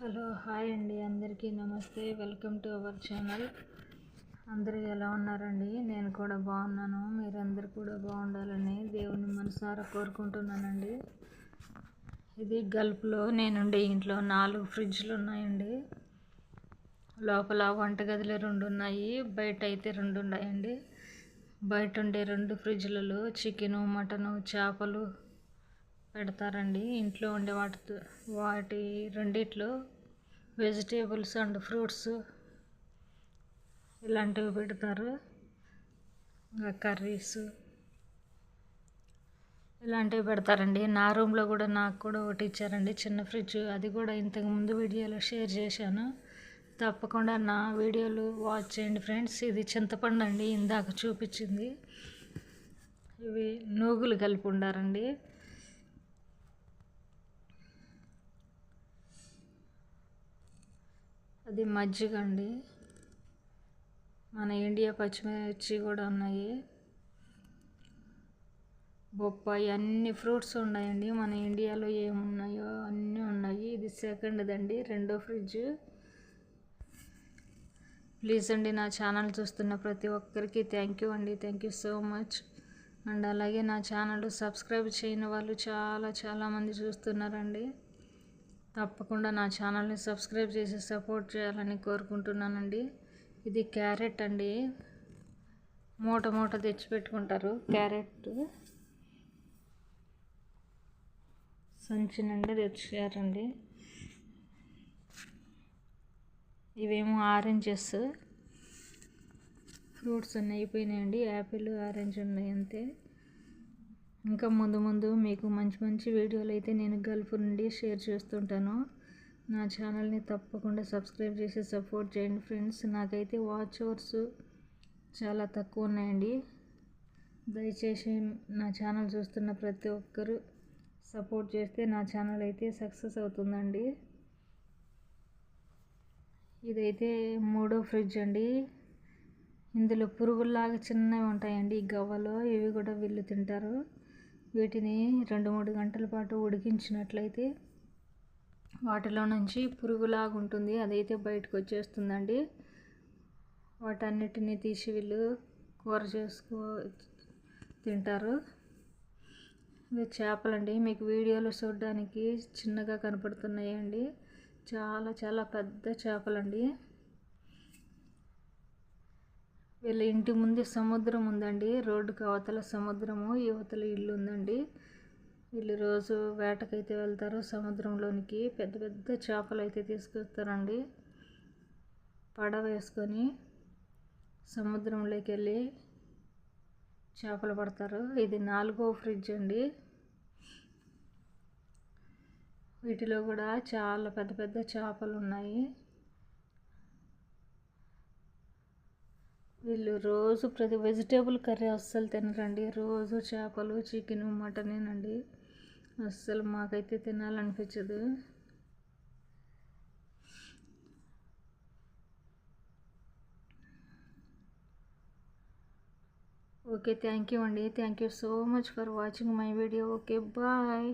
Hello hi అండి. అందరికీ నమస్తే. Welcome to our channel. అందరూ ఎలా ఉన్నారండి? నేను కూడా బాగున్నాను. మీరందరూ కూడా బాగుండాలని దేవుని మనసారా కోరుకుంటున్నానండి. ఇది గల్ఫ్లో నేనుండే ఇంట్లో నాలుగు ఫ్రిడ్జ్లు ఉన్నాయండి. లోపల వంటగదిలో రెండు ఉన్నాయి బయట అయితే రెండు ఉన్నాయండి బయట ఉండే రెండు ఫ్రిడ్జ్లలో చికెను మటను చేపలు పెడతారండి. ఇంట్లో ఉండే వాటితో వాటి రెండిట్లో వెజిటేబుల్స్ అండ్ ఫ్రూట్స్ ఇలాంటివి పెడతారు. కర్రీస్ ఇలాంటివి పెడతారండి. నా రూమ్లో కూడా నాకు కూడా ఒకటి ఇచ్చారండి చిన్న ఫ్రిడ్జ్. అది కూడా ఇంతకు ముందు వీడియోలో షేర్ చేశాను. తప్పకుండా నా వీడియోలు వాచ్ చేయండి ఫ్రెండ్స్. ఇది చింతపండు అండి. ఇందాక చూపించింది. ఇవి నూగులు కలిపి ఉండారండి. అది మజ్జిగ అండి మన ఇండియా పచ్చిమిర్చి కూడా ఉన్నాయి. బొప్పాయి అన్ని ఫ్రూట్స్ ఉన్నాయండి. మన ఇండియాలో ఏమున్నాయో అన్నీ ఉన్నాయి. ఇది సెకండ్దండి రెండో ఫ్రిడ్జ్. ప్లీజ్ అండి నా ఛానల్ చూస్తున్న ప్రతి ఒక్కరికి థ్యాంక్ యూ అండి. Thank you so much and అలాగే నా ఛానల్ సబ్స్క్రైబ్ చేయని వాళ్ళు చాలా చాలామంది చూస్తున్నారండి. తప్పకుండా నా ఛానల్ని సబ్స్క్రైబ్ చేసి సపోర్ట్ చేయాలని కోరుకుంటున్నానండి. ఇది క్యారెట్ అండి. మూట మూట తెచ్చి పెట్టుకుంటారు క్యారెట్. సంచి నుండి తెచ్చారండి. ఇవేమో ఆరెంజెస్. ఫ్రూట్స్ అన్నీ అయిపోయినాయండి. యాపిల్ ఆరెంజ్ ఉన్నాయి అంతే. ఇంకా ముందు ముందు మీకు మంచి మంచి వీడియోలు అయితే నేను గల్ఫ్ నుండి షేర్ చేస్తుంటాను. నా ఛానల్ని తప్పకుండా సబ్స్క్రైబ్ చేసి సపోర్ట్ చేయండి ఫ్రెండ్స్. నాకైతే వాచ్ అవర్స్ చాలా తక్కువ ఉన్నాయండి. దయచేసి నా ఛానల్ చూస్తున్న ప్రతి ఒక్కరు సపోర్ట్ చేస్తే నా ఛానల్ అయితే సక్సెస్ అవుతుందండి. ఇదైతే మూడో ఫ్రిడ్జ్ అండి. ఇందులో పురుగుల్లాగా చిన్నవి ఉంటాయండి. ఈ గవ్వలో ఇవి కూడా వీళ్ళు తింటారు. వీటిని రెండు మూడు గంటల పాటు ఉడికించినట్లయితే వాటిలో నుంచి పురుగులాగా ఉంటుంది. అదైతే బయటకు వచ్చేస్తుందండి. వాటన్నిటిని తీసి వీళ్ళు కూర చేసుకో తింటారు. ఇవి చేపలండి. మీకు వీడియోలో చూడడానికి చిన్నగా కనపడుతున్నాయండి. చాలా చాలా పెద్ద చేపలండి. వీళ్ళ ఇంటి ముందు సముద్రం ఉందండి. రోడ్డుకి అవతల సముద్రము యువతల ఇల్లు ఉందండి. వీళ్ళు రోజు వేటకైతే వెళ్తారు సముద్రంలోనికి పెద్ద పెద్ద చేపలు అయితే తీసుకొస్తారండి. పడవ వేసుకొని సముద్రంలోకి వెళ్ళి చేపలు పడతారు. ఇది నాలుగో ఫ్రిడ్జ్ అండి. వీటిలో కూడా చాలా పెద్ద పెద్ద చేపలు ఉన్నాయి. వీళ్ళు రోజు ప్రతి వెజిటేబుల్ కర్రీ అస్సలు తినరండి. రోజు చేపలు చికెన్ మటనేనండి. అస్సలు మాకైతే తినాలనిపించదు. ఓకే థ్యాంక్ యూ అండి. Thank you so much for watching my video. Okay bye.